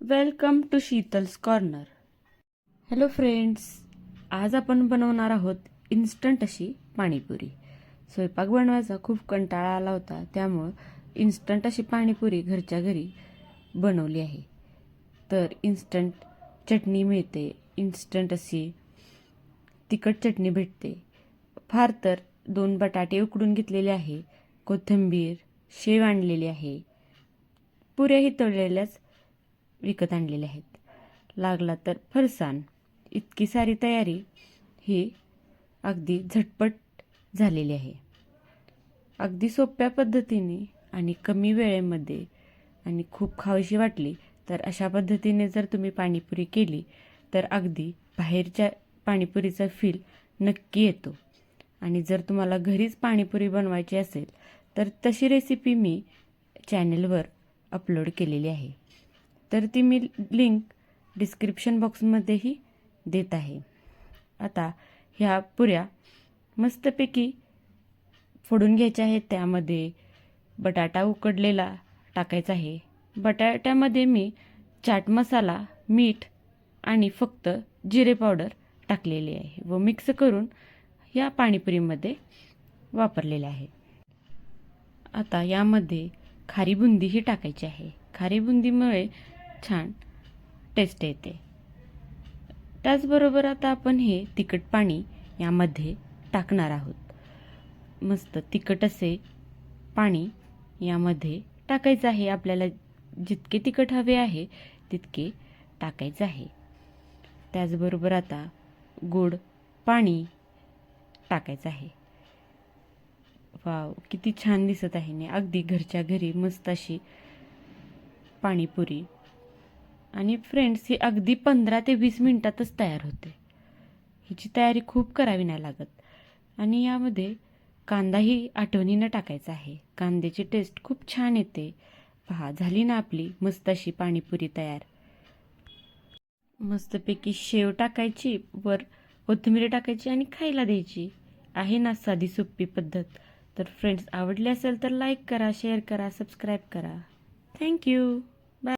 Welcome to Sheetal's corner hello friends आज आपण बनवणार आहोत इन्स्टंट अशी पाणीपुरी. स्वयंपाक बनवायचा खूप कंटाळा आला होता त्यामुळं इन्स्टंट अशी पाणीपुरी घरच्या घरी बनवली आहे. तर इन्स्टंट चटणी मिळते इन्स्टंट अशी तिखट चटणी भेटते. फार तर दोन बटाटे उकडून घेतलेले आहे कोथिंबीर शेव आणलेली आहे. पुऱ्याही तळलेल्याच विकत आणलेले आहेत. लागला तर फरसाण इतकी सारी तयारी ही अगदी झटपट झालेली आहे. अगदी सोप्या पद्धतीने आणि कमी वेळेमध्ये आणि खूप खावीशी वाटली तर अशा पद्धतीने जर तुम्ही पाणीपुरी केली तर अगदी बाहेरच्या पाणीपुरीचा फील नक्की येतो. आणि जर तुम्हाला घरीच पाणीपुरी बनवायची असेल तर तशी रेसिपी मी चॅनलवर अपलोड केलेली आहे. तर ती मी लिंक डिस्क्रिप्शन बॉक्समध्येही देत आहे. आता ह्या पुऱ्या मस्तपैकी फोडून घ्यायच्या आहेत. त्यामध्ये बटाटा उकडलेला टाकायचा आहे. बटाट्यामध्ये मी चाट मसाला मीठ आणि फक्त जिरे पावडर टाकलेली आहे व मिक्स करून या पाणीपुरीमध्ये वापरलेले आहे. आता यामध्ये खारी बुंदीही टाकायची आहे. खारी बुंदीमुळे छान. टेस्ट येते. त्याचबरोबर आता आपण हे तिखट पाणी यामध्ये टाकणार आहोत. मस्त तिखट असे पाणी यामध्ये टाकायचं आहे. आपल्याला जितके तिखट हवे आहे तितके टाकायचं आहे. त्याचबरोबर आता गोड पाणी टाकायचं आहे. वाव किती छान दिसत आहे. ना अगदी घरच्या घरी मस्त अशी पाणीपुरी आणि फ्रेंड्स ही अगदी पंधरा ते वीस मिनटातच तयार होते. हिची तयारी खूप करावी नाही लागत. आणि यामध्ये कांदाही आठवणीनं टाकायचा आहे. कांद्याची टेस्ट खूप छान येते. पहा झाली ना आपली मस्त अशी पाणीपुरी तयार. मस्तपैकी शेव टाकायची वर कोथिंबीर टाकायची आणि खायला द्यायची. आहे ना साधी सोपी पद्धत. तर फ्रेंड्स आवडली असेल तर लाईक करा शेअर करा सबस्क्राईब करा. थँक्यू